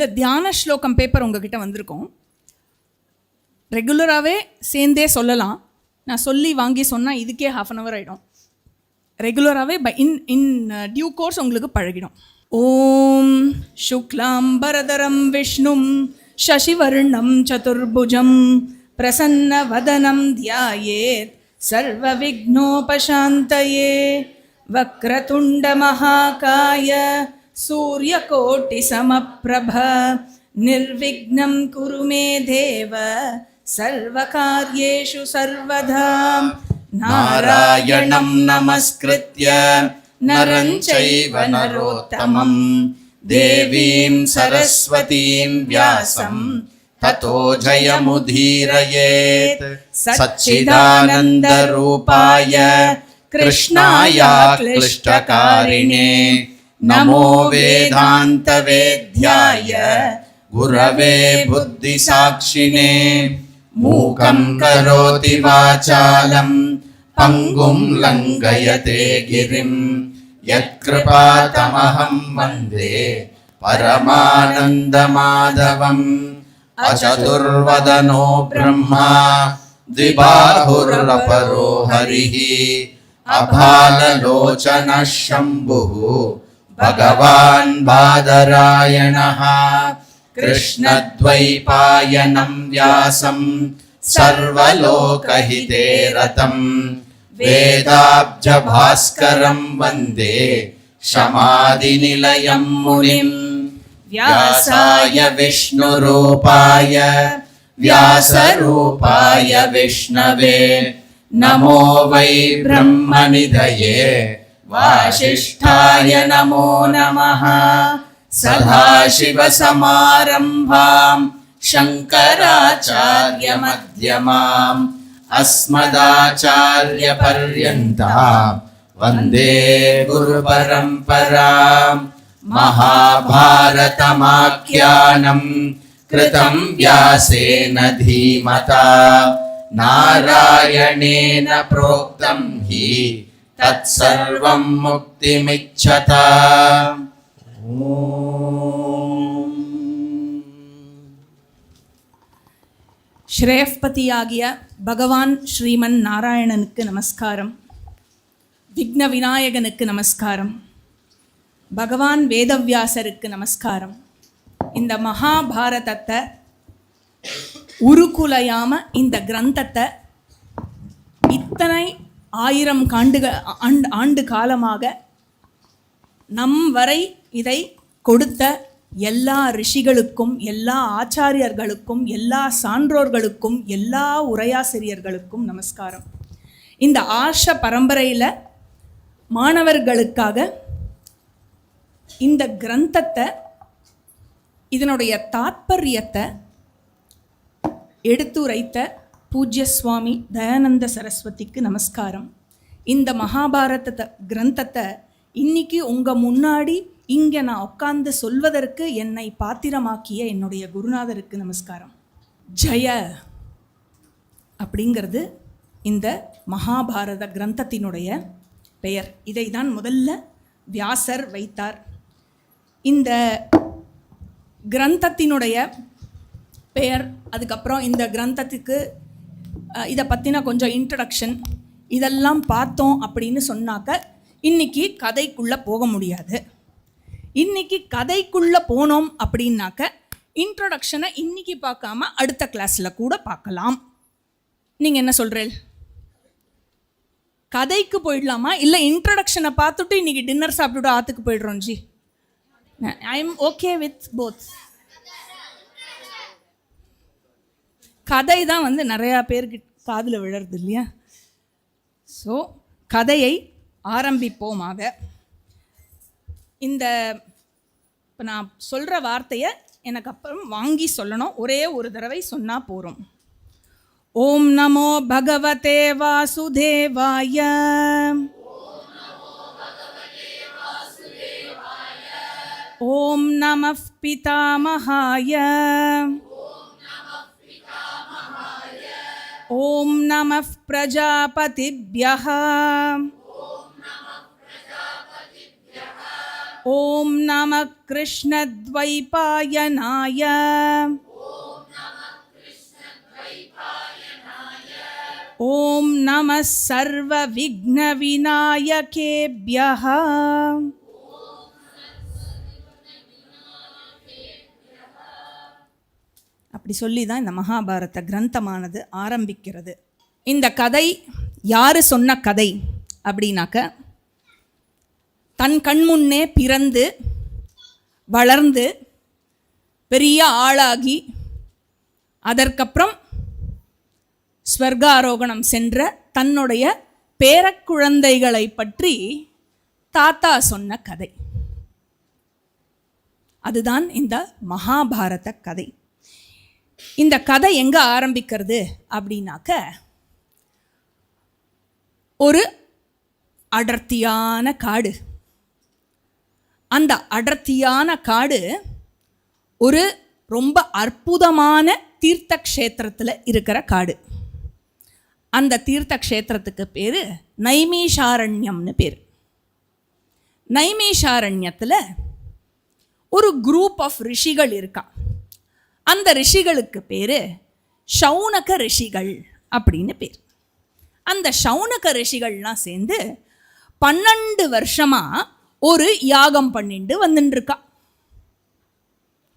இந்த தியான ஸ்லோகம் பேப்பர் உங்ககிட்ட வந்திருக்கோம். ரெகுலராகவே சேர்ந்தே சொல்லலாம். நான் சொல்லி வாங்கி சொன்னால் இதுக்கே ஹாஃப் அன் அவர் ஆகிடும் ரெகுலராகவே by in in due course உங்களுக்கு பழகிடும். ஓம் சுக்லாம் பரதரம் விஷ்ணும் சசிவர்ணம் சதுர்புஜம் பிரசன்ன வதனம் தியாயே சர்வ விக்னோபசாந்தயே வக்ரதுண்ட மகாகாய सूर्यकोटिसमप्रभ, निर्विघ्नं कुरु मे देव, सर्वकार्येषु सर्वदा नारायणं नमस्कृत्य, नरं चैव नरोत्तमं देवीं सरस्वतीं व्यासं, ततो जयमुदीरयेत्। सच्चिदानन्दरूपाय कृष्णाय क्लिष्टकारिणे नमो वेदान्तवेद्याय गुरवे बुद्धिसाक्षिणे मूकं करोति वाचालं पङ्गुं लङ्घयते गिरिं यत्कृपातमहं वन्दे परमानन्दमाधवम् अचतुर्वदनो ब्रह्मा द्विबाहुरपरो हरिः अभाललोचनः शम्भुः भगवान् बादरायणः कृष्णद्वैपायनं व्यासं सर्वलोकहिते रतम् वेदाब्जभास्करं वन्दे शमादिनिलयं मुनिम् व्यासाय विष्णुरूपाय व्यासरूपाय विष्णवे नमो वै ब्रह्मनिधये वासिष्ठाय नमो नमः सदाशिवसमारम्भाम् शङ्कराचार्यमध्यमाम् अस्मदाचार्यपर्यन्ताम् वन्दे गुरुपरम्पराम् महाभारतमाख्यानम् कृतं व्यासेन धीमता नारायणेन प्रोक्तं हि तत्सर्वं मुक्तिमिच्छता ஸ்ரேயப்பதியாகிய பகவான் ஸ்ரீமன் நாராயணனுக்கு நமஸ்காரம் விக்ன விநாயகனுக்கு நமஸ்காரம் பகவான் வேதவியாசருக்கு நமஸ்காரம் இந்த மகாபாரதத்தை உருக்குலையாம இந்த கிரந்தத்தை இத்தனை ஆயிரம் காண்டுக ஆண்டு ஆண்டு காலமாக நம் வரை இதை கொடுத்த எல்லா ரிஷிகளுக்கும் எல்லா ஆச்சாரியர்களுக்கும் எல்லா சான்றோர்களுக்கும் எல்லா உரையாசிரியர்களுக்கும் நமஸ்காரம். இந்த ஆஷ பரம்பரையில் மாணவர்களுக்காக இந்த கிரந்தத்தை இதனுடைய தாத்பரியத்தை எடுத்துரைத்த பூஜ்ய சுவாமி தயானந்த சரஸ்வதிக்கு நமஸ்காரம். இந்த மகாபாரத கிரந்தத்தை இன்னைக்கு உங்கள் முன்னாடி இங்கே நான் உட்காந்து சொல்வதற்கு என்னை பாத்திரமாக்கிய என்னுடைய குருநாதருக்கு நமஸ்காரம். ஜெய அப்படிங்கிறது இந்த மகாபாரத கிரந்தத்தினுடைய பெயர். இதை தான் முதல்ல வியாசர் வைத்தார். இந்த கிரந்தத்தினுடைய பெயர் அதுக்கப்புறம் இந்த கிரந்தத்துக்கு இதை பற்றின கொஞ்சம் இன்ட்ரடக்ஷன் இதெல்லாம் பார்த்தோம் அப்படின்னு சொன்னாக்க இன்னைக்கு கதைக்குள்ளே போக முடியாது. இன்னைக்கு கதைக்குள்ளே போனோம் அப்படின்னாக்க இன்ட்ரடக்ஷனை இன்னைக்கு பார்க்காம அடுத்த கிளாஸில் கூட பார்க்கலாம். நீங்கள் என்ன சொல்கிறேன் கதைக்கு போயிடலாமா? இல்லை இன்ட்ரடக்ஷனை பார்த்துட்டு இன்றைக்கி டின்னர் சாப்பிட்டுட்டு ஆற்றுக்கு போயிடுறோம் ji? I am okay with both கதை தான் வந்து நிறையா பேருக்கு காதில் விழறது இல்லையா? ஸோ கதையை ஆரம்பிப்போமாக இந்த இப்போ நான் சொல்கிற வார்த்தையை எனக்கு அப்புறம் வாங்கி சொல்லணும். ஒரே ஒரு தடவை சொன்னால் போகிறோம் ஓம் நமோ பகவதே வாசுதேவாய. ஓம் நம பிதாமகாய ॐ नमः प्रजापतिभ्यः। ॐ नमः कृष्णद्वैपायनाय। ॐ नमः सर्वविघ्नविनायकेभ्यः। அப்படி சொல்லி தான் இந்த மகாபாரத கிரந்தமானது ஆரம்பிக்கிறது. இந்த கதை யார் சொன்ன கதை அப்படின்னாக்க தன் கண்முன்னே பிறந்து வளர்ந்து பெரிய ஆளாகி அதற்கப்புறம் ஸ்வர்காரோகணம் சென்ற தன்னுடைய பேரக்குழந்தைகளை பற்றி தாத்தா சொன்ன கதை. அதுதான் இந்த மகாபாரத கதை. இந்த கதை எங்க ஆரம்பிக்கிறது அப்படின்னாக்க ஒரு அடர்த்தியான காடு. அந்த அடர்த்தியான காடு ஒரு ரொம்ப அற்புதமான தீர்த்த க்ஷேத்திரத்தில் இருக்கிற காடு. அந்த தீர்த்த க்ஷேத்திரத்துக்கு பேர் நைமீஷாரண்யம்னு பேர். நைமீஷாரண்யத்தில் ஒரு குரூப் ஆஃப் ரிஷிகள் இருக்கான் அந்த ரிஷிகளுக்கு பேர் ஷவுனக ரிஷிகள் அப்படின்னு பேர். அந்த ஷவுனக ரிஷிகள்லாம் சேர்ந்து பன்னெண்டு வருஷமா ஒரு யாகம் பண்ணிட்டு வந்துட்டுருக்கா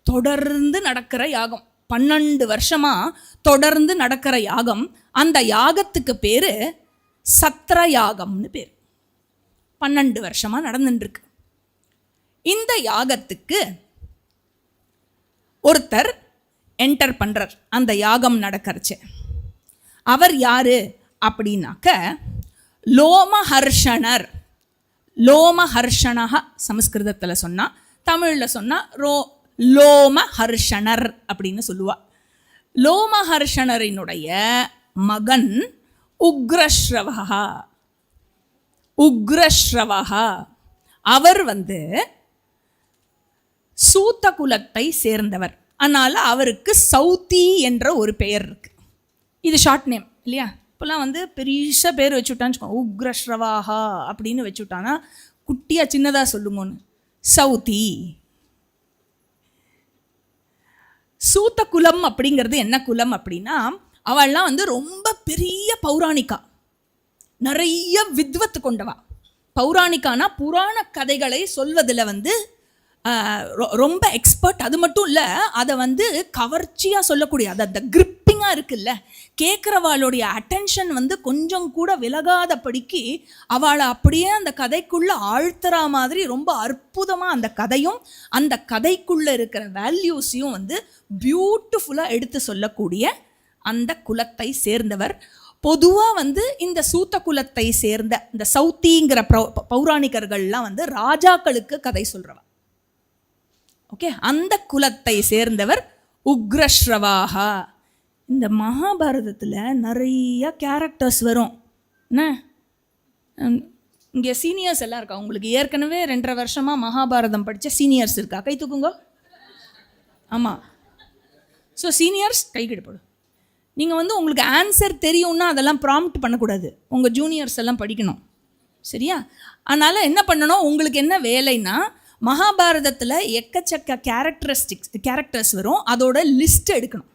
தொடர்ந்து நடக்கிற யாகம் பன்னெண்டு வருஷமா தொடர்ந்து நடக்கிற யாகம் அந்த யாகத்துக்கு பேரு சத்ர யாகம்னு பேர். பன்னெண்டு வருஷமா நடந்துட்டுருக்கு இந்த யாகத்துக்கு ஒருத்தர் என்டர் பண்ணுறார் அந்த யாகம் நடக்கிறச்சு. அவர் யார்? அப்படின்னாக்க லோமஹர்ஷணர். லோமஹர்ஷனாக சமஸ்கிருதத்தில் சொன்னால் தமிழில் சொன்னால் ரோ லோமஹர்ஷணர் அப்படின்னு சொல்லுவாள் லோமஹர்ஷணரினுடைய மகன் உக்ரஸ்ரவகா உக்ரஸ்ரவகா அவர் வந்து சூத்த குலத்தை சேர்ந்தவர். அதனால் அவருக்கு சௌத்தி என்ற ஒரு பெயர் இருக்குது இது ஷார்ட் நேம் இல்லையா? இப்போல்லாம் வந்து பெரிய பேர் வச்சுட்டான்னு வச்சுக்கோ உக்ரஸ்ரவாகா அப்படின்னு வச்சுட்டானா குட்டியாக சின்னதாக சொல்லுங்கன்னு சௌத்தி சூத்த குலம் அப்படிங்கிறது என்ன குலம் அப்படின்னா அவள்லாம் வந்து ரொம்ப பெரிய பௌராணிகா நிறைய வித்வத்து கொண்டவா. பௌராணிக்கானா புராண கதைகளை சொல்வதில் வந்து ரொம்ப எக்ஸ்பர்ட் அது மட்டும் இல்லை அதை வந்து கவர்ச்சியாக சொல்லக்கூடிய அது அந்த கிரிப்பிங்காக இருக்குல்ல கேட்குறவாளுடைய அட்டென்ஷன் வந்து கொஞ்சம் கூட விலகாதபடிக்கு அவளை அப்படியே அந்த கதைக்குள்ளே ஆழ்த்துற மாதிரி ரொம்ப அற்புதமாக அந்த கதையும் அந்த கதைக்குள்ளே இருக்கிற வேல்யூஸையும் வந்து பியூட்டிஃபுல்லாக எடுத்து சொல்லக்கூடிய அந்த குலத்தை சேர்ந்தவர். பொதுவாக வந்து இந்த சூத்த குலத்தை சேர்ந்த இந்த சௌத்திங்கிற பௌ- பௌராணிகர்கள்லாம் வந்து ராஜாக்களுக்கு கதை சொல்கிறவன் ஓகே? அந்த குலத்தை சேர்ந்தவர் உக்ரஸ்ரவாகா இந்த மகாபாரதத்தில் நிறைய கேரக்டர்ஸ் வரும். என்ன? இங்கே சீனியர்ஸ் எல்லாம் இருக்கா? உங்களுக்கு ஏற்கனவே ரெண்டரை வருஷமாக மகாபாரதம் படித்த சீனியர்ஸ் இருக்கா? கை தூக்குங்க. ஆமாம் ஸோ சீனியர்ஸ் கை போடு. நீங்கள் வந்து உங்களுக்கு ஆன்சர் தெரியும்னா அதெல்லாம் ப்ராம்ப்ட் பண்ணக்கூடாது. உங்கள் ஜூனியர்ஸ் எல்லாம் படிக்கணும். சரியா? அதனால் என்ன பண்ணணும்? உங்களுக்கு என்ன வேலைன்னா மகாபாரதத்தில் எக்கச்சக்க கேரக்டரிஸ்டிக்ஸ் கேரக்டர்ஸ் வரும். அதோட லிஸ்ட் எடுக்கணும்.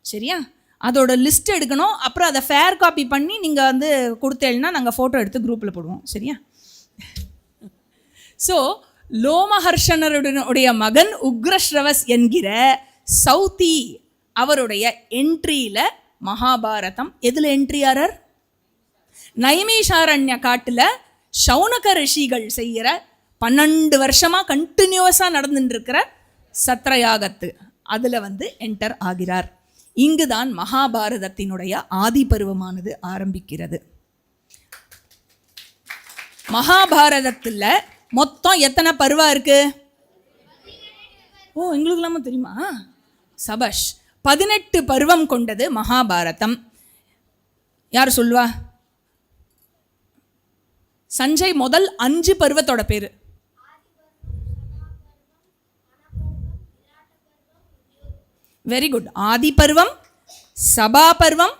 சரியா? அதோட லிஸ்ட் எடுக்கணும். அப்புறம் அதை ஃபேர் காப்பி பண்ணி நீங்கள் வந்து கொடுத்தேன்னா நாங்கள் ஃபோட்டோ எடுத்து குரூப்பில் போடுவோம். சரியா? ஸோ லோமஹர்ஷனருடைய மகன் உக்ரஸ்ரவஸ் என்கிற சௌத்தி அவருடைய என்ட்ரியில் மகாபாரதம். எதில் என்ட்ரி ஆறார் காட்டில் சௌனக ரிஷிகள் செய்கிற பன்னெண்டு வருஷமாக கண்டினியூவஸாக நடந்துட்டுருக்கிற சத்ரயாகத்து. அதில் வந்து என்டர் ஆகிறார். இங்குதான் மகாபாரதத்தினுடைய ஆதி பருவமானது ஆரம்பிக்கிறது. மகாபாரதத்தில் மொத்தம் எத்தனை பருவம் இருக்கு? ஓ எங்களுக்கு இல்லாமல் தெரியுமா? சபஷ் பதினெட்டு பருவம் கொண்டது மகாபாரதம். யார் சொல்லுவா? சஞ்சய் முதல் அஞ்சு பருவத்தோட பேர். வெரி குட் ஆதி பருவம் சபா பருவம்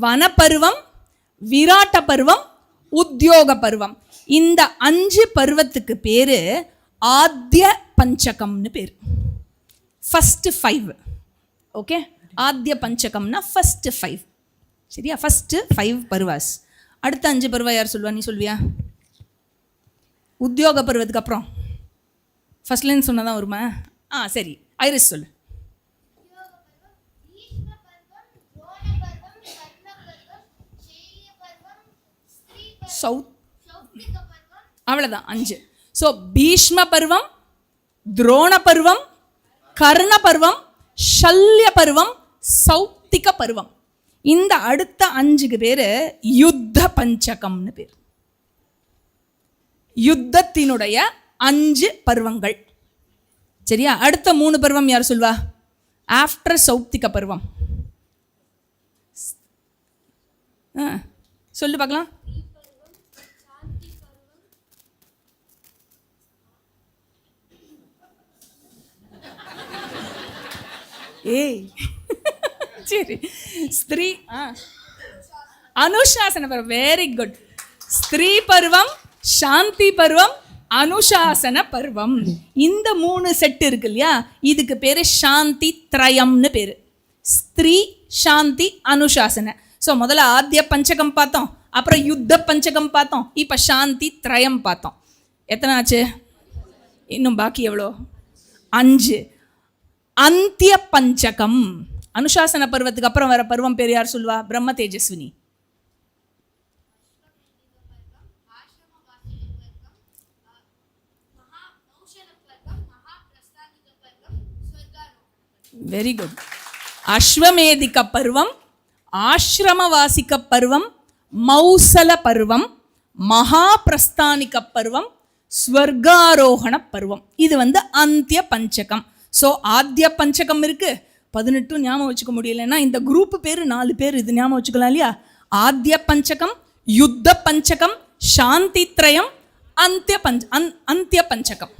வனப்பருவம் விராட்ட பருவம் உத்தியோக பருவம் இந்த அஞ்சு பருவத்துக்கு பேர் ஆத்திய பஞ்சகம்னு பேர். ஃபஸ்ட்டு ஃபைவ் ஓகே ஆத்திய பஞ்சகம்னா ஃபஸ்ட்டு ஃபைவ் சரியா? ஃபஸ்ட்டு ஃபைவ் பருவாஸ். அடுத்த அஞ்சு பருவா யார் சொல்லுவா? நீ சொல்வியா உத்தியோக பருவத்துக்கு அப்புறம் ஃபஸ்ட்லேருந்து சொன்னதான் வருமா? ஆ சரி. ஐரிஸ் சொல்லு. சௌத். அவ்வளோதான் அஞ்சு. ஸோ பீஷ்ம பருவம் துரோண பருவம் கர்ண பருவம் ஷல்ய பருவம் சௌத்திக பருவம். இந்த அடுத்த அஞ்சுக்கு பேர் யுத்த பஞ்சகம்னு பேர். யுத்தத்தினுடைய அஞ்சு பருவங்கள். சரியா? அடுத்த மூணு பருவம் யார் சொல்வா? ஆஃப்டர் சௌத்திக பருவம். சொல்லு பார்க்கலாம். ஏய். சரி. ஸ்திரீ. ஆ அனுஷாசன பருவம். வெரி குட் ஸ்திரீ பருவம் சாந்தி பருவம் அனுஷாசன பருவம். இந்த மூணு செட் இருக்கு இல்லையா? இதுக்கு பேர் சாந்தி திரயம்னு பேர். ஸ்திரீ சாந்தி அனுஷாசன. ஸோ முதல்ல ஆத்திய பஞ்சகம் பார்த்தோம். அப்புறம் யுத்த பஞ்சகம் பார்த்தோம். இப்போ சாந்தி திரயம் பார்த்தோம். எத்தனை ஆச்சு? இன்னும் பாக்கி எவ்வளோ? அஞ்சு. அந்திய பஞ்சகம் அனுசாசன பருவத்துக்கு அப்புறம் வர பருவம் பேர் யார் சொல்வா பிரம்ம தேஜஸ்வினி. வெரி குட் அஸ்வமேதிக்க பருவம் ஆசிரமவாசிக்க பருவம் மௌசல பருவம் மகாபிரஸ்தானிக்க பருவம் ஸ்வர்காரோகண பருவம். இது வந்து அந்திய பஞ்சகம் ஸோ ஆத்திய பஞ்சகம் இருக்குது பதினெட்டும் ஞாபகம் வச்சுக்க முடியலன்னா இந்த குரூப் பேர் நாலு பேர் இது ஞாபகம் வச்சுக்கலாம் இல்லையா? ஆத்திய பஞ்சகம் யுத்த பஞ்சகம் சாந்தி திரயம் அந்திய பஞ்ச அந் அந்திய பஞ்சகம்.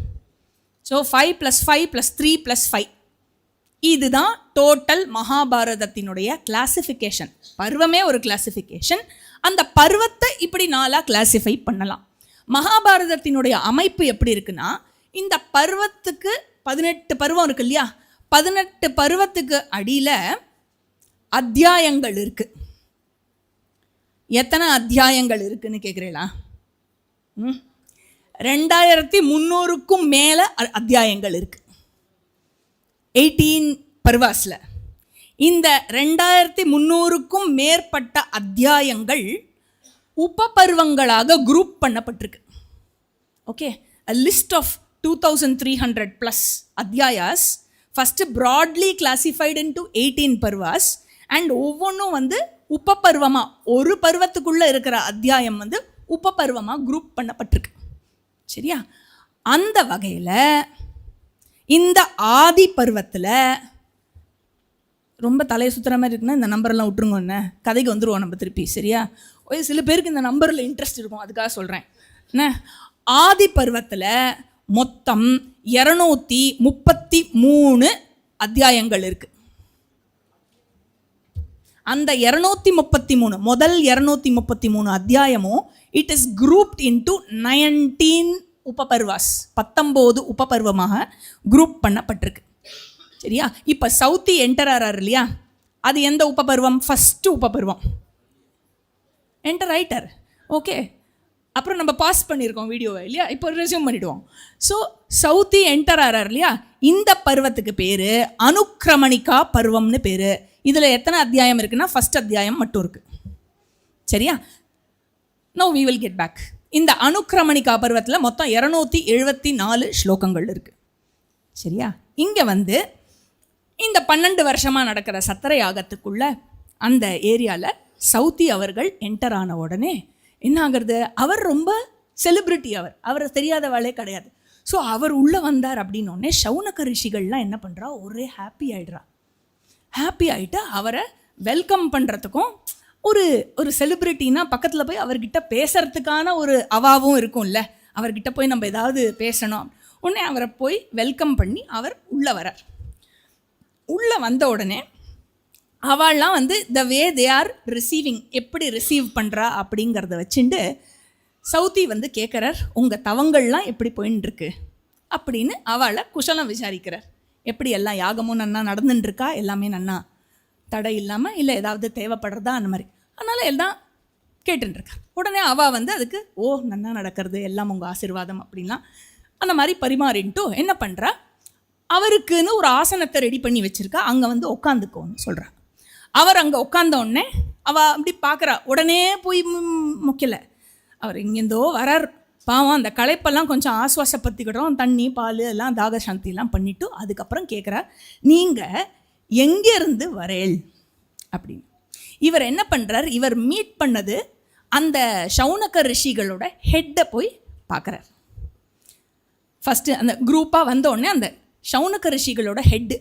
So five plus five plus three plus five இதுதான் டோட்டல் மகாபாரதத்தினுடைய கிளாசிஃபிகேஷன் பருவமே ஒரு கிளாசிஃபிகேஷன் அந்த பருவத்தை இப்படி நாளாக கிளாசிஃபை பண்ணலாம். மகாபாரதத்தினுடைய அமைப்பு எப்படி இருக்குன்னா இந்த பருவத்துக்கு பதினெட்டு பருவம் இருக்கு இல்லையா பதினெட்டு பருவத்துக்கு அடியில் அத்தியாயங்கள் இருக்கு. எத்தனை அத்தியாயங்கள் இருக்குன்னு கேட்குறீங்களா ம்? ரெண்டாயிரத்தி முந்நூறுக்கும் மேலே அத்தியாயங்கள் இருக்குது எயிட்டீன் பர்வாஸில். இந்த ரெண்டாயிரத்தி முந்நூறுக்கும் மேற்பட்ட அத்தியாயங்கள் உபபருவங்களாக குரூப் பண்ணப்பட்டிருக்கு. Okay? A list of two thousand three hundred plus அத்தியாயாஸ். First broadly classified into eighteen Parvaz. And ஒவ்வொன்றும் வந்து உப்ப பருவமாக ஒரு பருவத்துக்குள்ளே இருக்கிற அத்தியாயம் வந்து உப்ப பருவமாக குரூப் பண்ணப்பட்டிருக்கு. சரியா? அந்த வகையில் இந்த ஆதி பருவத்தில் ரொம்ப தலையை சுற்றுற மாதிரி இருக்குன்னா இந்த நம்பரெல்லாம் விட்டுருங்க என்ன? கதைக்கு வந்துருவோம் நம்ம திருப்பி சரியா? ஒரு சில பேருக்கு இந்த நம்பரில் இன்ட்ரெஸ்ட் இருக்கும் அதுக்காக சொல்கிறேன் என்ன? ஆதி பருவத்தில் மொத்தம் இரநூத்தி முப்பத்தி மூணு அத்தியாயங்கள் இருக்குது அந்த இரநூத்தி முப்பத்தி மூணு முதல் இரநூத்தி முப்பத்தி மூணு அத்தியாயமும் it is grouped into nineteen உபபர்வாஸ் பத்தொம்போது உபபர்வமாக குரூப் பண்ணப்பட்டிருக்கு. சரியா? இப்போ சவுத்தி என்டர் ஆறார் இல்லையா? அது எந்த உபபர்வம்? ஃபஸ்ட்டு உபபர்வம். என்டர் ரைட்டர் ஓகே அப்புறம் நம்ம பாஸ் பண்ணியிருக்கோம் வீடியோவை இல்லையா? இப்போ ரெஸ்யூம் பண்ணிவிடுவோம் ஸோ சவுத்தி என்டர் ஆறார் இல்லையா? இந்த பருவத்துக்கு பேர் அனுக்கிரமணிக்கா பருவம்னு பேர். இதில் எத்தனை அத்தியாயம் இருக்குன்னா ஃபஸ்ட் அத்தியாயம் மட்டும் இருக்குது சரியா? No we will get back இந்த அனுக்கிரமணிக்கா பருவத்தில் மொத்தம் இரநூத்தி எழுபத்தி நாலு ஸ்லோகங்கள் இருக்குது சரியா? இங்கே வந்து இந்த பன்னெண்டு வருஷமாக நடக்கிற சத்திர யாகத்துக்குள்ள அந்த ஏரியாவில் சவுத்தி அவர்கள் என்டர் ஆன உடனே என்ன ஆகிறது அவர் ரொம்ப செலிப்ரிட்டி அவர். அவர் தெரியாதவாளே கிடையாது. ஸோ அவர் உள்ளே வந்தார் அப்படின்னோடனே சவுனக ரிஷிகள்லாம் என்ன பண்ணுறா ஒரே ஹாப்பி ஆகிடுறா ஹாப்பி ஆகிட்டு அவரை வெல்கம் பண்ணுறதுக்கும் ஒரு ஒரு செலிப்ரிட்டினா பக்கத்தில் போய் அவர்கிட்ட பேசுறதுக்கான ஒரு அவாவும் இருக்கும்ல. அவர்கிட்ட போய் நம்ம ஏதாவது பேசணும் உடனே அவரை போய் வெல்கம் பண்ணி அவர் உள்ளே வரார் உள்ளே வந்த உடனே அவள்லாம் வந்து the way they are receiving எப்படி ரிசீவ் பண்ணுறா அப்படிங்கிறத வச்சுட்டு சவுத்தி வந்து கேட்குறார் உங்கள் தவங்கள்லாம் எப்படி போயின்னு இருக்கு அப்படின்னு அவளை குஷலம் விசாரிக்கிறார். எப்படி எல்லாம் யாகமும் நன்னா நடந்துட்டுருக்கா எல்லாமே நன்னா? தடை இல்லாமல் இல்லை ஏதாவது தேவைப்படுறதா? அந்த மாதிரி. அதனால் எல்லாம் கேட்டுருக்கா உடனே அவள் வந்து அதுக்கு ஓ நன்னா நடக்கிறது எல்லாம் உங்கள் ஆசீர்வாதம் அப்படின்லாம். அந்த மாதிரி பரிமாறின்ட்டு என்ன பண்ணுறா அவருக்குன்னு ஒரு ஆசனத்தை ரெடி பண்ணி வச்சுருக்கா. அங்கே வந்து உட்காந்துக்கோன்னு சொல்கிறா அவர் அங்கே உட்காந்த உடனே அவள் அப்படி பார்க்குறா உடனே போய் மு- அவர் இங்கேருந்தோ வரார். பாவம் அந்த களைப்பெல்லாம் கொஞ்சம் ஆஸ்வாசப்படுத்திக்கிட்டோம் தண்ணி பால் எல்லாம் தாக சாந்தியெல்லாம் பண்ணிவிட்டு அதுக்கப்புறம் கேட்குறார் நீங்கள் எங்கேருந்து வரேள் அப்படின்னு. இவர் என்ன பண்ணுறார் இவர் மீட் பண்ணது அந்த சௌனக ரிஷிகளோட ஹெட்டை போய் பார்க்குறார் ஃபஸ்ட்டு அந்த குரூப்பாக வந்த உடனே அந்த சௌனக ரிஷிகளோட ஹெட்டு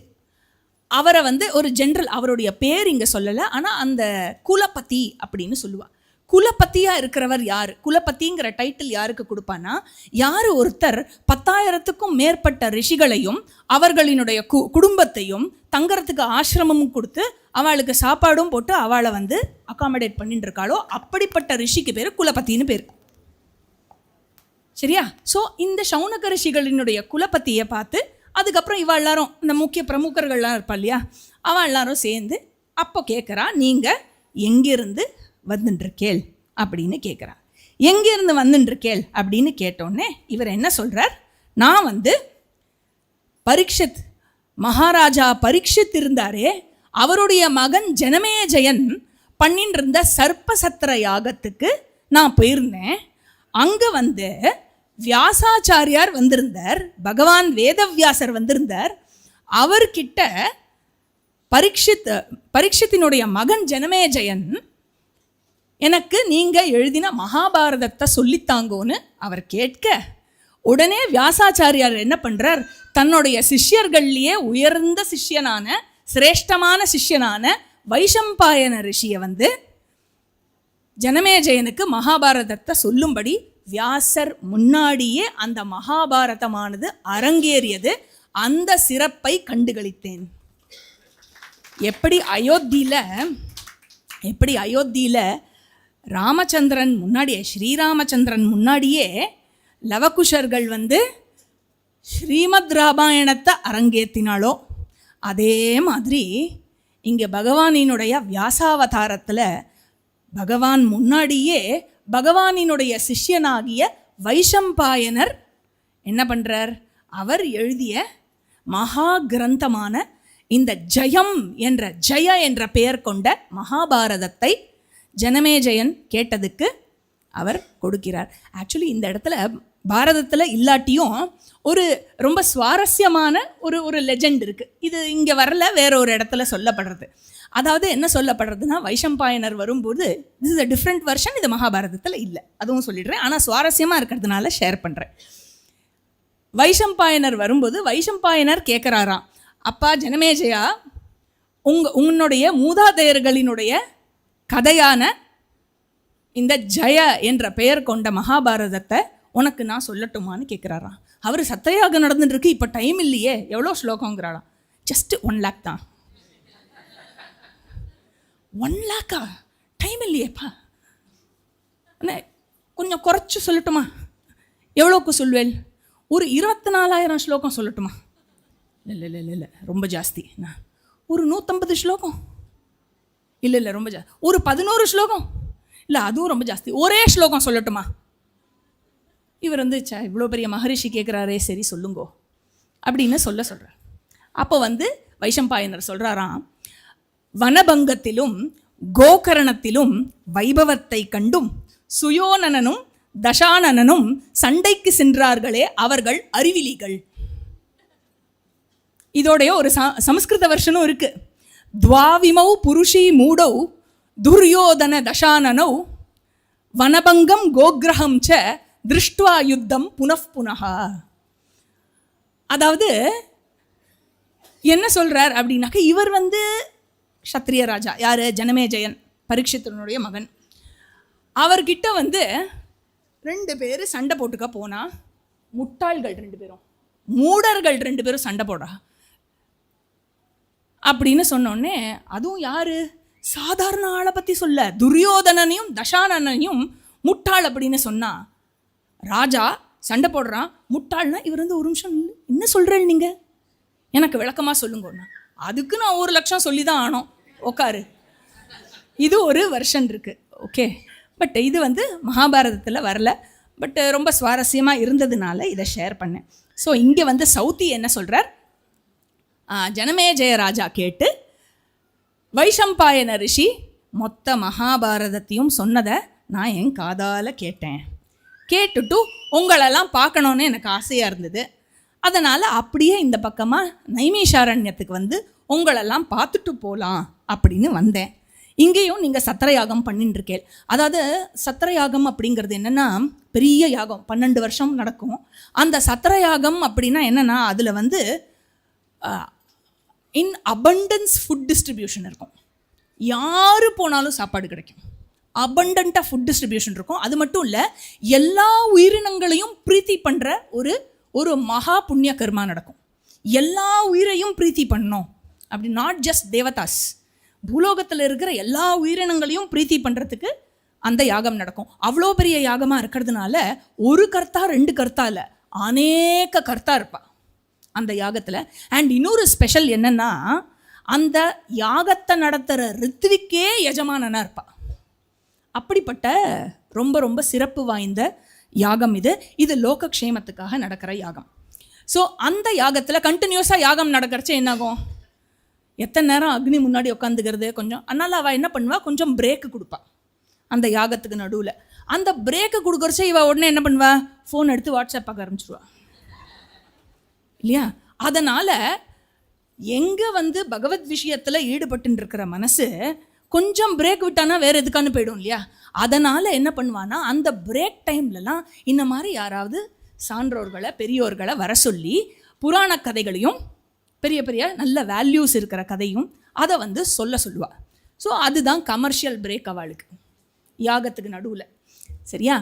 அவரை வந்து ஒரு ஜென்ரல் அவருடைய பேர் இங்கே சொல்லலை. ஆனால் அந்த குலபதி அப்படின்னு சொல்லுவா. குலபதியாக இருக்கிறவர் யார்? குலப்பத்திங்கிற டைட்டில் யாருக்கு கொடுப்பானா யார் ஒருத்தர் பத்தாயிரத்துக்கும் மேற்பட்ட ரிஷிகளையும் அவர்களினுடைய கு குடும்பத்தையும் தங்கறதுக்கு ஆசிரமமும் கொடுத்து அவளுக்கு சாப்பாடும் போட்டு அவளை வந்து அகாமடேட் பண்ணிட்டு இருக்காளோ அப்படிப்பட்ட ரிஷிக்கு பேர் குலப்பத்தின்னு பேர். சரியா? ஸோ இந்த சௌனக ரிஷிகளினுடைய குலப்பத்தியை பார்த்து அதுக்கப்புறம் இவள் எல்லாரும் இந்த முக்கிய பிரமுகர்கள்லாம் இருப்பா இல்லையா அவள் எல்லாரும் சேர்ந்து அப்போ கேட்குறா நீங்கள் எங்கேருந்து வந்துட்டுருக்கேள் அப்படின்னு கேட்குறா எங்கேருந்து வந்துட்டுருக்கேள் அப்படின்னு கேட்டோடனே இவர் என்ன சொல்கிறார் நான் வந்து பரீட்சித் மகாராஜா பரீட்சித் இருந்தாரே அவருடைய மகன் ஜனமேஜயன் பண்ணிட்டு இருந்த சர்ப்பசத்திர யாகத்துக்கு நான் போயிருந்தேன். அங்கே வந்து வியாசாச்சாரியார் வந்திருந்தார் பகவான் வேதவியாசர் வந்திருந்தார். அவர்கிட்ட பரீட்சித் பரீட்சத்தினுடைய மகன் ஜனமேஜயன் எனக்கு நீங்கள் எழுதின மகாபாரதத்தை சொல்லித்தாங்கோன்னு அவர் கேட்க உடனே வியாசாச்சாரியார் என்ன பண்ணுறார் தன்னுடைய சிஷ்யர்கள்லேயே உயர்ந்த சிஷ்யனான சிரேஷ்டமான சிஷ்யனான வைஷம்பாயன ரிஷியை வந்து ஜனமேஜயனுக்கு மகாபாரதத்தை சொல்லும்படி வியாசர் முன்னாடியே அந்த மகாபாரதமானது அரங்கேறியது. அந்த சிறப்பை கண்டுகளித்தேன். எப்படி அயோத்தியில் எப்படி அயோத்தியில் ராமச்சந்திரன் முன்னாடியே ஸ்ரீராமச்சந்திரன் முன்னாடியே லவகுஷர்கள் வந்து ஸ்ரீமத் ராமாயணத்தை அரங்கேற்றினாலோ அதே மாதிரி இங்கே பகவானினுடைய வியாசாவதாரத்தில் பகவான் முன்னாடியே பகவானினுடைய சிஷ்யனாகிய வைஷம்பாயனர் என்ன பண்ணுறார் அவர் எழுதிய மகா கிரந்தமான இந்த ஜெயம் என்ற ஜெய என்ற பெயர் கொண்ட மகாபாரதத்தை ஜனமேஜயன் கேட்டதுக்கு அவர் கொடுக்கிறார். ஆக்சுவலி இந்த இடத்துல பாரதத்தில் இல்லாட்டியும் ஒரு ரொம்ப சுவாரஸ்யமான ஒரு ஒரு லெஜெண்ட் இருக்குது இது இங்கே வரல வேற ஒரு இடத்துல சொல்லப்படுறது. அதாவது என்ன சொல்லப்படுறதுன்னா வைஷம்பாயனர் வரும்போது இது இஸ் அ டிஃப்ரெண்ட் வெர்ஷன் இது மகாபாரதத்தில் இல்லை. அதுவும் சொல்லிடுறேன். ஆனால் சுவாரஸ்யமாக இருக்கிறதுனால ஷேர் பண்ணுறேன் வைஷம்பாயனர் வரும்போது வைஷம்பாயனர் கேட்குறாராம் அப்பா ஜனமேஜயா உங்க உன்னுடைய மூதாதையர்களினுடைய கதையான இந்த ஜெய என்ற பெயர் கொண்ட மகாபாரதத்தை உனக்கு நான் சொல்லட்டுமான்னு கேட்குறாராம் அவர் சத்தையாக நடந்துட்டுருக்கு இப்போ டைம் இல்லையே. எவ்வளோ ஸ்லோகங்கிறாளாம். ஜஸ்ட் ஒன் லேக் தான். ஒன் லேக்கா டைம் இல்லையேப்பா அண்ணே கொஞ்சம் குறைச்சி சொல்லட்டுமா? எவ்வளோக்கு சொல்வேல் ஒரு இருபத்தி நாலாயிரம் ஸ்லோகம் சொல்லட்டுமா? இல்லை இல்லை இல்லை இல்லை ரொம்ப ஜாஸ்தி. நான் ஒரு நூற்றம்பது ஸ்லோகம்? இல்லை இல்லை ரொம்ப ஜாஸ்தி ஒரு பதினோரு ஸ்லோகம்? இல்லை அதுவும் ரொம்ப ஜாஸ்தி. ஒரே ஸ்லோகம் சொல்லட்டுமா? இவர் வந்து சா இவ்வளோ பெரிய மகரிஷி கேட்குறாரே சரி சொல்லுங்கோ. அப்படின்னு சொல்ல சொல்கிறார் அப்போ வந்து வைஷம்பாயனர் சொல்கிறாராம் வனபங்கத்திலும் கோகரணத்திலும் வைபவத்தை கண்டும் சுயோனனனும் தசானனனும் சண்டைக்கு சென்றார்களே அவர்கள் அறிவிலிகள். இதோடைய ஒரு ச சமஸ்கிருத வருஷனும் இருக்கு. துவாவிமௌ புருஷி மூடௌ துரியோதன தசானனௌ வனபங்கம் கோக்ரஹம் ச திருஷ்டுவா யுத்தம் புனப்புனகா அதாவது என்ன சொல்றார் அப்படின்னாக்க இவர் வந்து க்ஷத்ரிய ராஜா. யார்? ஜனமேஜயன் பரீட்சித்தனுடைய மகன். அவர்கிட்ட வந்து ரெண்டு பேர் சண்டை போட்டுக்க போனால் முட்டாள்கள் ரெண்டு பேரும். மூடர்கள் ரெண்டு பேரும் சண்டை போடா அப்படின்னு சொன்னோடனே அதுவும் யார்? சாதாரண ஆளை பற்றி சொல்ல துரியோதனனையும் தசானனையும் முட்டாள் அப்படின்னு சொன்னா ராஜா சண்டை போடுறான் முட்டாள்னா இவர் வந்து ஒரு நிமிஷம் என்ன சொல்கிறேன் நீங்கள் எனக்கு விளக்கமாக சொல்லுங்கண்ணா அதுக்கு நான் ஒரு லட்சம் சொல்லி தான் ஆனோம். உட்காரு இது ஒரு வெர்ஷன் இருக்குது ஓகே பட் இது வந்து மகாபாரதத்தில் வரல. பட் ரொம்ப சுவாரஸ்யமாக இருந்ததுனால இதை ஷேர் பண்ணேன். ஸோ இங்கே வந்து சவுத்தி என்ன சொல்கிறார் ஜனமேஜய ஜெயராஜா கேட்டு வைஷம்பாயன ரிஷி மொத்த மகாபாரதத்தையும் சொன்னதை நான் என் காதால் கேட்டேன். கேட்டுட்டு உங்களெல்லாம் பார்க்கணுன்னு எனக்கு ஆசையாக இருந்தது. அதனால் அப்படியே இந்த பக்கமாக நைமீஷாரண்யத்துக்கு வந்து உங்களெல்லாம் பார்த்துட்டு போகலாம் அப்படின்னு வந்தேன். இங்கேயும் நீங்கள் சத்திர யாகம் பண்ணிட்டுருக்கேன் அதாவது சத்திரயாகம் அப்படிங்கிறது என்னென்னா பெரிய யாகம். பன்னெண்டு வருஷம் நடக்கும். அந்த சத்திரயாகம் அப்படின்னா என்னென்னா அதில் வந்து இன் அபண்டன்ஸ் ஃபுட் டிஸ்ட்ரிபியூஷன் இருக்கும். யார் போனாலும் சாப்பாடு கிடைக்கும். அபண்டண்ட்டாக ஃபுட் டிஸ்ட்ரிபியூஷன் இருக்கும். அது மட்டும் இல்லை எல்லா உயிரினங்களையும் பிரீத்தி பண்ணுற ஒரு ஒரு மகா புண்ணிய கர்மா நடக்கும். எல்லா உயிரையும் பிரீத்தி பண்ணணும். அப்படி நாட் ஜஸ்ட் தேவதாஸ். பூலோகத்தில் இருக்கிற எல்லா உயிரினங்களையும் பிரீத்தி பண்ணுறதுக்கு அந்த யாகம் நடக்கும். அவ்வளோ பெரிய யாகமாக இருக்கிறதுனால ஒரு கர்த்தா ரெண்டு கர்த்தா இல்லை. அநேக கர்த்தா இருப்பா அந்த யாகத்தில். அண்ட் இன்னொரு ஸ்பெஷல் என்னன்னா அந்த யாகத்தை நடத்துகிற ரித்விக்கே எஜமானனாக இருப்பா. அப்படிப்பட்ட ரொம்ப ரொம்ப சிறப்பு வாய்ந்த யாகம் இது. இது லோகக்ஷேமத்துக்காக நடக்கிற யாகம். ஸோ அந்த யாகத்தில் கண்டினியூஸாக யாகம் நடக்கிறச்ச என்னாகும்? எத்தனை நேரம் அக்னி முன்னாடி உட்காந்துக்கிறது கொஞ்சம். அதனால் அவள் என்ன பண்ணுவாள் கொஞ்சம் பிரேக்கு கொடுப்பாள் அந்த யாகத்துக்கு நடுவில். அந்த பிரேக்கு கொடுக்குறச்ச இவள் உடனே என்ன பண்ணுவா? ஃபோன் எடுத்து வாட்ஸ்அப் பார்க்க ஆரம்பிச்சிடுவாள் இல்லையா? அதனால் எங்கே வந்து பகவத் விஷயத்தில் ஈடுபட்டு இருக்கிற மனசு கொஞ்சம் பிரேக் விட்டானா வேறு எதுக்கானு போயிடும் இல்லையா? அதனால் என்ன பண்ணுவானா அந்த பிரேக் டைம்லலாம் இந்த மாதிரி யாராவது சான்றோர்களை பெரியோர்களை வர சொல்லி புராண கதைகளையும் பெரிய பெரிய நல்ல வேல்யூஸ் இருக்கிற கதையும் அதை வந்து சொல்ல சொல்லுவாள் ஸோ அதுதான் கமர்ஷியல் பிரேக் அவளுக்கு. யாகத்துக்கு நடுவில். சரியா?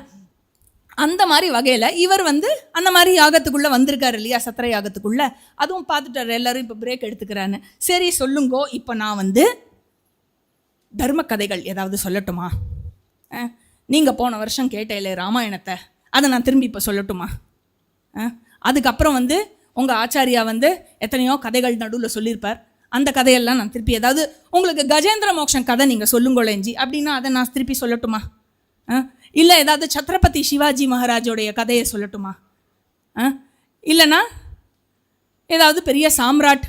அந்த மாதிரி வகையில் இவர் வந்து அந்த மாதிரி யாகத்துக்குள்ளே வந்திருக்காரு இல்லையா? சத்திர யாகத்துக்குள்ளே. அதுவும் பார்த்துட்டாரு எல்லாரும் இப்போ பிரேக் எடுத்துக்கிறான்னு. சரி சொல்லுங்கோ இப்போ நான் வந்து தர்ம கதைகள் ஏதாவது சொல்லட்டுமா? நீங்கள் போன வருஷம் கேட்டேலே ராமாயணத்தை. அதை நான் திரும்பி இப்போ சொல்லட்டுமா? அதுக்கப்புறம் வந்து உங்கள் ஆச்சாரியா வந்து எத்தனையோ கதைகள் நடுவில் சொல்லியிருப்பார். அந்த கதையெல்லாம் நான் திருப்பி ஏதாவது உங்களுக்கு கஜேந்திர மோக்ஷன் கதை நீங்கள் சொல்லுங்கோளேஞ்சி அப்படின்னா அதை நான் திருப்பி சொல்லட்டுமா? இல்லை ஏதாவது சத்ரபதி சிவாஜி மகாராஜோடைய கதையை சொல்லட்டுமா? ஆ? இல்லைன்னா ஏதாவது பெரிய சாம்ராட்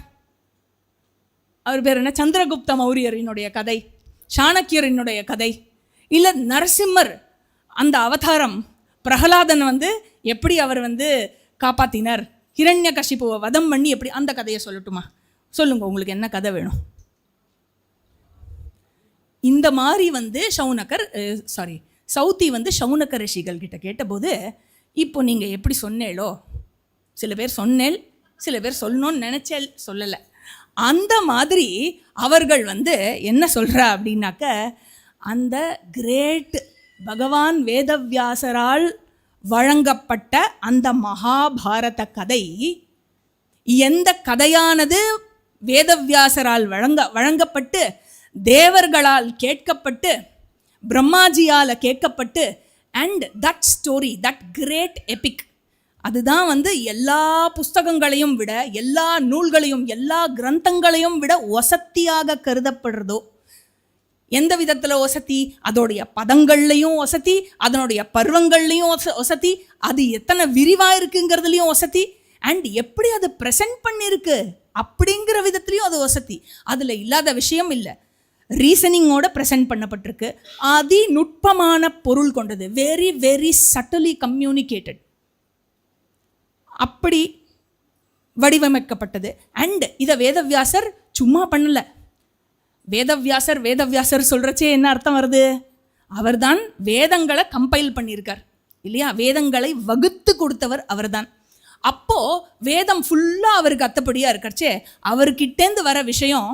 அவர் பேர் என்ன? சந்திரகுப்த மௌரியரினுடைய கதை சாணக்கியரினுடைய கதை இல்லை நரசிம்மர் அந்த அவதாரம் பிரகலாதன் வந்து எப்படி அவர் வந்து காப்பாத்தினர்? ஹிரண்ய கஷிப்புவை வதம் பண்ணி எப்படி அந்த கதையை சொல்லட்டுமா? சொல்லுங்க உங்களுக்கு என்ன கதை வேணும்? இந்த மாதிரி வந்து சவுனகர் சாரி சவுத்தி வந்து சவுனக்க ரிஷிகள் கிட்ட கேட்டபோது இப்போ நீங்கள் எப்படி சொன்னேளோ சில பேர் சொன்னேல் சில பேர் சொல்லணும்னு நினச்சேல் சொல்லலை. அந்த மாதிரி அவர்கள் வந்து என்ன சொல்கிறா அப்படின்னாக்க அந்த கிரேட் பகவான் வேதவியாசரால் வழங்கப்பட்ட அந்த மகாபாரத கதை எந்த கதையானது வேதவியாசரால் வழங்க வழங்கப்பட்டு தேவர்களால் கேட்கப்பட்டு பிரம்மாஜியால் கேட்கப்பட்டு and that story that great epic அதுதான் வந்து எல்லா புஸ்தகங்களையும் விட எல்லா நூல்களையும் எல்லா கிரந்தங்களையும் விட ஒசத்தியாக கருதப்படுறதோ. எந்த விதத்தில் ஒசத்தி? அதோடைய பதங்கள்லையும் ஒசத்தி அதனுடைய பருவங்கள்லையும் ஒச ஒசத்தி அது எத்தனை விரிவாக இருக்குங்கிறதுலையும் ஒசத்தி அண்ட் எப்படி அது ப்ரெசென்ட் பண்ணியிருக்கு அப்படிங்கிற விதத்துலையும் அது ஒசத்தி. அதில் இல்லாத விஷயம் இல்லை. ரீசனிங்கோட ப்ரெசென்ட் பண்ணப்பட்டிருக்கு. அதி நுட்பமான பொருள் கொண்டது. வெரி வெரி சட்டலி கம்யூனிகேட்டட் அப்படி வடிவமைக்கப்பட்டது. அண்ட் இதை வேதவியாசர் சும்மா பண்ணலை. வேதவியாசர் வேதவியாசர் சொல்கிறச்சே என்ன அர்த்தம் வருது? அவர்தான் வேதங்களை கம்பைல் பண்ணியிருக்கார். இல்லையா? வேதங்களை வகுத்து கொடுத்தவர் அவர்தான். அப்போது வேதம் ஃபுல்லாக அவருக்கு அத்தப்படியாக இருக்கச்சே அவர்கிட்டேந்து வர விஷயம்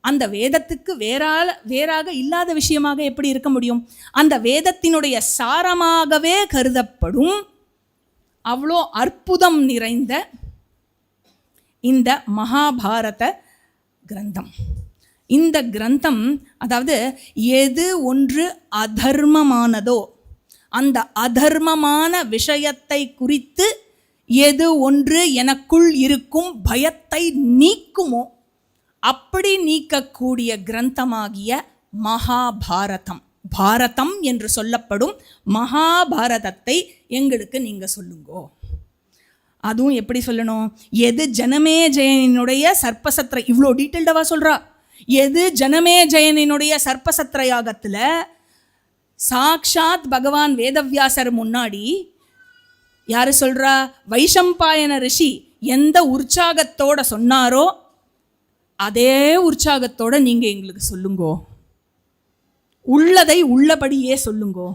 அந்த வேதத்துக்கு வேறால வேறாக இல்லாத விஷயமாக எப்படி இருக்க முடியும்? அந்த வேதத்தினுடைய சாரமாகவே கருதப்படும் அவ்வளோ அற்புதம் நிறைந்த இந்த மகாபாரத கிரந்தம். இந்த கிரந்தம் அதாவது எது ஒன்று அதர்மமானதோ அந்த அதர்மமான விஷயத்தை குறித்து எது ஒன்று எனக்குள் இருக்கும் பயத்தை நீக்குமோ அப்படி நீக்கக்கூடிய கிரந்தமாகிய மகாபாரதம். பாரதம் என்று சொல்லப்படும் மகாபாரதத்தை எங்களுக்கு நீங்கள் சொல்லுங்கோ. அதுவும் எப்படி சொல்லணும்? எது ஜனமே ஜெயனினுடைய சர்ப்பசத்திர இவ்வளோ டீட்டெயில்டாக சொல்கிறா எது ஜனமே ஜெயனினுடைய சர்ப்பசத்திர யாகத்தில் சாக்ஷாத் பகவான் வேதவியாசர் முன்னாடி யாரு சொல்றா? வைஷம்பாயன ரிஷி எந்த உற்சாகத்தோட சொன்னாரோ அதே உற்சாகத்தோட நீங்க எங்களுக்கு சொல்லுங்கோ. உள்ளதை உள்ளபடியே சொல்லுங்கோ.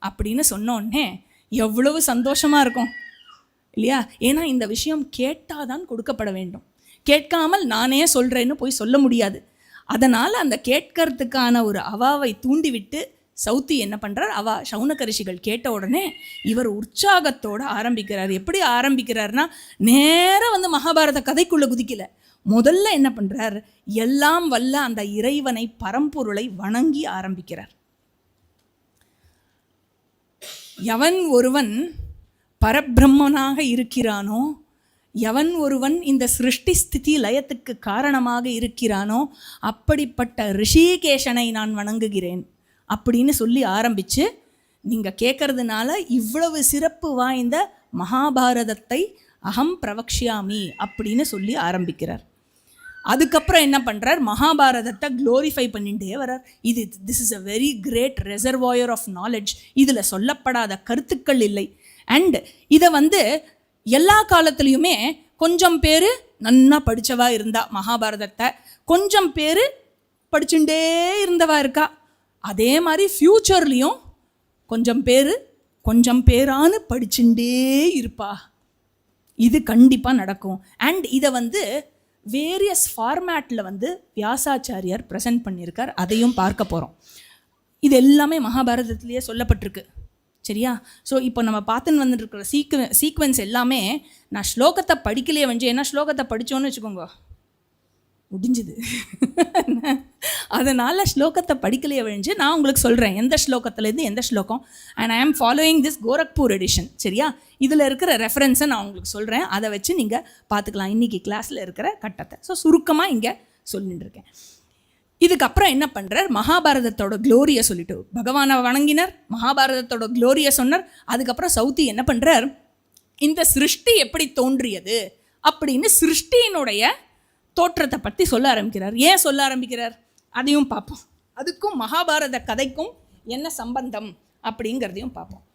அப்படின்னு சொன்னோடனே எவ்வளவு சந்தோஷமா இருக்கும். இல்லையா? ஏன்னா இந்த விஷயம் கேட்டாதான் கொடுக்கப்பட வேண்டும். கேட்காமல் நானே சொல்கிறேன்னு போய் சொல்ல முடியாது. அதனால் அந்த கேட்கறதுக்கான ஒரு அவாவை தூண்டிவிட்டு சவுத்தி என்ன பண்ணுறார் அவா சவுனக ரிஷிகள் கேட்ட உடனே இவர் உற்சாகத்தோட ஆரம்பிக்கிறார். எப்படி ஆரம்பிக்கிறார்னா நேராக வந்து மகாபாரத கதைக்குள்ளே குதிக்கல. முதல்ல என்ன பண்ணுறார் எல்லாம் வல்ல அந்த இறைவனை பரம்பொருளை வணங்கி ஆரம்பிக்கிறார். எவன் ஒருவன் பரபிரம்மனாக இருக்கிறானோ எவன் ஒருவன் இந்த சிருஷ்டி ஸ்திதி லயத்துக்கு காரணமாக இருக்கிறானோ அப்படிப்பட்ட ரிஷிகேஷனை நான் வணங்குகிறேன் அப்படின்னு சொல்லி ஆரம்பிச்சு நீங்கள் கேட்கறதுனால இவ்வளவு சிறப்பு வாய்ந்த மகாபாரதத்தை அகம் பிரவக்ஷியாமி அப்படின்னு சொல்லி ஆரம்பிக்கிறார். அதுக்கப்புறம் என்ன பண்ணுறார் மகாபாரதத்தை க்ளோரிஃபை பண்ணிட்டே வர்றார். இது this is a very great reservoir of knowledge இதில் சொல்லப்படாத கருத்துக்கள் இல்லை. அண்ட் இதை வந்து எல்லா காலத்துலேயுமே கொஞ்சம் பேர் நன்னா படித்தவா இருந்தா மகாபாரதத்தை கொஞ்சம் பேர் படிச்சுட்டே இருந்தவா இருக்கா. அதே மாதிரி ஃப்யூச்சர்லேயும் கொஞ்சம் பேர் கொஞ்சம் பேரானு படிச்சுட்டே இருப்பா. இது கண்டிப்பாக நடக்கும். அண்ட் இதை வந்து வேரியஸ் ஃபார்மேட்டில் வந்து வியாசாச்சாரியார் ப்ரெசென்ட் பண்ணியிருக்கார். அதையும் பார்க்க போகிறோம் இது எல்லாமே மகாபாரதத்திலேயே சொல்லப்பட்டிருக்கு. சரியா? ஸோ இப்போ நம்ம பார்த்துன்னு வந்துட்டு இருக்கிற சீக்வ சீக்வன்ஸ் எல்லாமே நான் ஸ்லோகத்தை படிக்கலையே வந்து என்ன ஸ்லோகத்தை படித்தோன்னு வச்சுக்கோங்க. முடிஞ்சுது. அதனால் ஸ்லோகத்தை படிக்கலையே வழிஞ்சு நான் உங்களுக்கு சொல்கிறேன் எந்த ஸ்லோகத்துலேருந்து எந்த ஸ்லோகம். அண்ட் ஐ ஆம் ஃபாலோயிங் திஸ் கோரக்பூர் எடிஷன் சரியா? இதில் இருக்கிற ரெஃபரன்ஸை நான் உங்களுக்கு சொல்கிறேன் அதை வச்சு நீங்கள் பார்த்துக்கலாம். இன்றைக்கி கிளாஸில் இருக்கிற கட்டத்தை. ஸோ சுருக்கமாக இங்கே சொல்லிட்டு இருக்கேன் இதுக்கப்புறம் என்ன பண்ணுறார் மகாபாரதத்தோட க்ளோரியை சொல்லிட்டு பகவானை வணங்கினர் மகாபாரதத்தோட க்ளோரியை சொன்னார். அதுக்கப்புறம் சவுத்தி என்ன பண்ணுறார் இந்த சிருஷ்டி எப்படி தோன்றியது அப்படின்னு சிருஷ்டியினுடைய தோற்றத்தை பற்றி சொல்ல ஆரம்பிக்கிறார். ஏன் சொல்ல ஆரம்பிக்கிறார்? அதையும் பார்ப்போம். அதுக்கும் மகாபாரத கதைக்கும் என்ன சம்பந்தம் அப்படிங்கிறதையும் பார்ப்போம்.